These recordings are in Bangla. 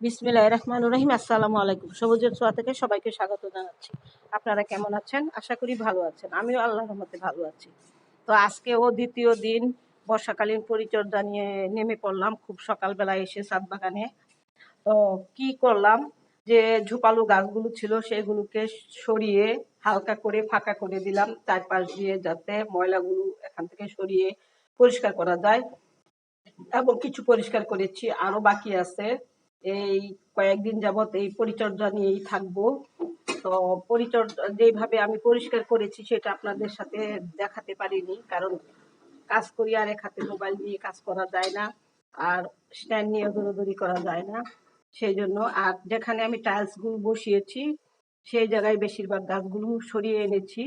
বিসমিল্লাহ রহমান রহিম। আসসালামু আলাইকুম। সবুজের ছোঁয়া থেকে সবাইকে স্বাগত জানাচ্ছি। আপনারা কেমন আছেন? আশা করি ভালো আছেন। আমিও আল্লাহর রহমতে ভালো আছি। তো আজকে ও দ্বিতীয় দিন, বর্ষাকালীন পরিচর্যা নিয়ে নেমে পড়লাম। খুব সকালবেলা এসে সাত বাগানে। তো কি করলাম? যে ঝোপালো গাছগুলো ছিল সেগুলোকে সরিয়ে হালকা করে ফাঁকা করে দিলাম চারপাশ দিয়ে যাতে ময়লাগুলো এখান থেকে সরিয়ে পরিষ্কার করা যায়। এবং কিছু পরিষ্কার করেছি। আরও বাকি আছে। এই কয়েকদিন যাবত এই পরিচর্যা নিয়েই থাকব। তো পরিচর্যা যেভাবে আমি পরিষ্কার করেছি সেটা আপনাদের সাথে দেখাতে পারিনি, কারণ কাজ করি আর এক হাতে মোবাইল নিয়ে কাজ করা যায় না, আর স্ট্যান্ড নিয়ে দৌড়দৌড়ি করা যায় না। সেই জন্য আর যেখানে আমি টাইলসগুলো বসিয়েছি, সেই জায়গায় বেশিরভাগ গাছগুলো সরিয়ে এনেছি,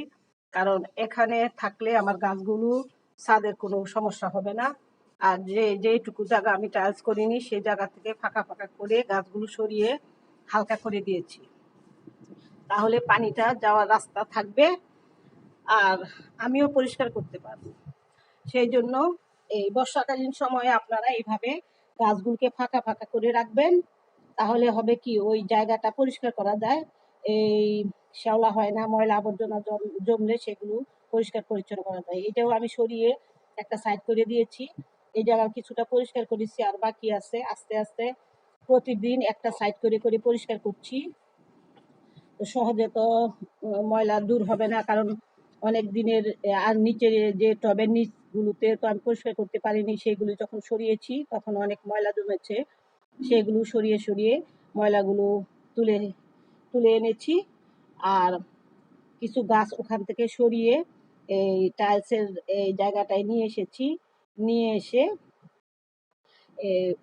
কারণ এখানে থাকলে আমার গাছগুলো ছাদের কোনো সমস্যা হবে না। আর যে, যেটুকু জায়গা আমি টাইলস করিনি সেই জায়গা থেকে ফাঁকা ফাঁকা করে গাছগুলো সরিয়ে হালকা করে দিয়েছি। তাহলে পানিটা যাওয়ার রাস্তা থাকবে আর আমিও পরিষ্কার করতে পারব। সেই জন্য এই বর্ষাকালীন সময়ে আপনারা এইভাবে গাছগুলোকে ফাঁকা ফাঁকা করে রাখবেন। তাহলে হবে কি, ওই জায়গাটা পরিষ্কার করা যায়। এই শ্যাওলা হয় না, ময়লা আবর্জনা জমলে সেগুলো পরিষ্কার পরিচ্ছন্ন করা যায়। এটাও আমি সরিয়ে একটা সাইড করে দিয়েছি। এই জায়গা কিছুটা পরিষ্কার করেছি, আর বাকি আছে, আস্তে আস্তে প্রতিদিন একটা সাইড করে করে পরিষ্কার করছি। সহজে তো ময়লা দূর হবে না, কারণ অনেক দিনের আর নিচের যে টবের নিচগুলোতে তো আমি পরিষ্কার করতে পারিনি, সেগুলো যখন সরিয়েছি তখন অনেক ময়লা জমেছে। সেগুলো সরিয়ে সরিয়ে ময়লাগুলো তুলে তুলে এনেছি। আর কিছু গাছ ওখান থেকে সরিয়ে এই টাইলসের এই জায়গাটায় নিয়ে এসেছি। নিয়ে এসে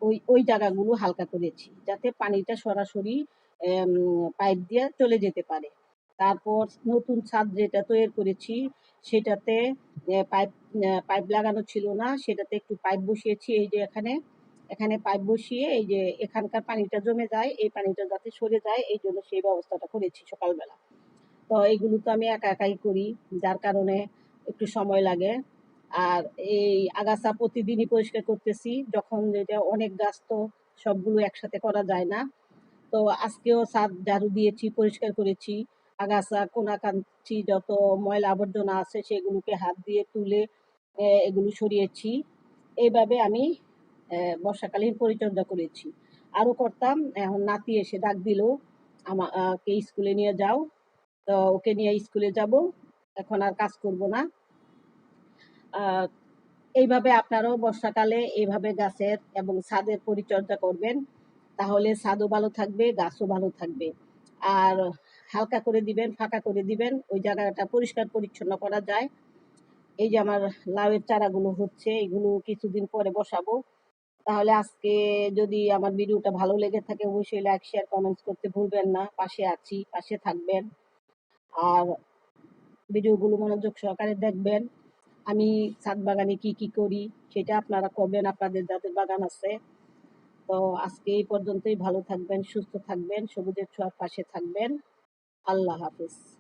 ওই ওই জায়গাগুলো হালকা করেছি যাতে পানিটা সরাসরি পাইপ দিয়ে চলে যেতে পারে। তারপর নতুন ছাদ যেটা তৈরি করেছি সেটাতে পাইপ পাইপ লাগানো ছিল না, সেটাতে একটু পাইপ বসিয়েছি এই যে এখানে। এখানে পাইপ বসিয়ে এই যে এখানকার পানিটা জমে যায়, এই পানিটা যাতে সরে যায়, এই জন্য সেই ব্যবস্থাটা করেছি সকালবেলা। তো এইগুলো তো আমি একা একাই করি, যার কারণে একটু সময় লাগে। আর এই আগাছা প্রতিদিনই পরিষ্কার করতেছি, যখন যেটা অনেক গাছ তো সবগুলো একসাথে করা যায় না। তো আজকেও ছাদ ঝাড়ু দিয়েছি, পরিষ্কার করেছি। আগাছা, কোনাকাঞ্চি যত ময়লা আবর্জনা আছে সেগুলোকে হাত দিয়ে তুলে এগুলো সরিয়েছি। এইভাবে আমি বর্ষাকালীন পরিচর্যা করেছি। আরও করতাম, এখন নাতি এসে ডাক দিল আমাকে স্কুলে নিয়ে যাও? তো ওকে নিয়ে স্কুলে যাব, এখন আর কাজ করব না। এইভাবে আপনারাও বর্ষাকালে এইভাবে গাছের এবং ছাদের পরিচর্যা করবেন, তাহলে ছাদও ভালো থাকবে, গাছও ভালো থাকবে। আর হালকা করে দিবেন, ফাঁকা করে দিবেন, ওই জায়গাটা পরিষ্কার পরিচ্ছন্ন করা যায়। এই যে আমার লাউয়ের চারাগুলো হচ্ছে, এগুলো কিছুদিন পরে বসাবো। তাহলে আজকে যদি আমার ভিডিওটা ভালো লেগে থাকে, অবশ্যই লাইক, শেয়ার কমেন্টস করতে ভুলবেন না। পাশে আছি, পাশে থাকবেন। আর ভিডিওগুলো মনোযোগ সহকারে দেখবেন। আমি ছাদ বাগানে কি কি করি সেটা আপনারা করবেন আপনাদের যাদের বাগান আছে। তো আজকে এই পর্যন্তই। ভালো থাকবেন, সুস্থ থাকবেন, সবুজের ছোঁয়ার পাশে থাকবেন। আল্লাহ হাফিজ।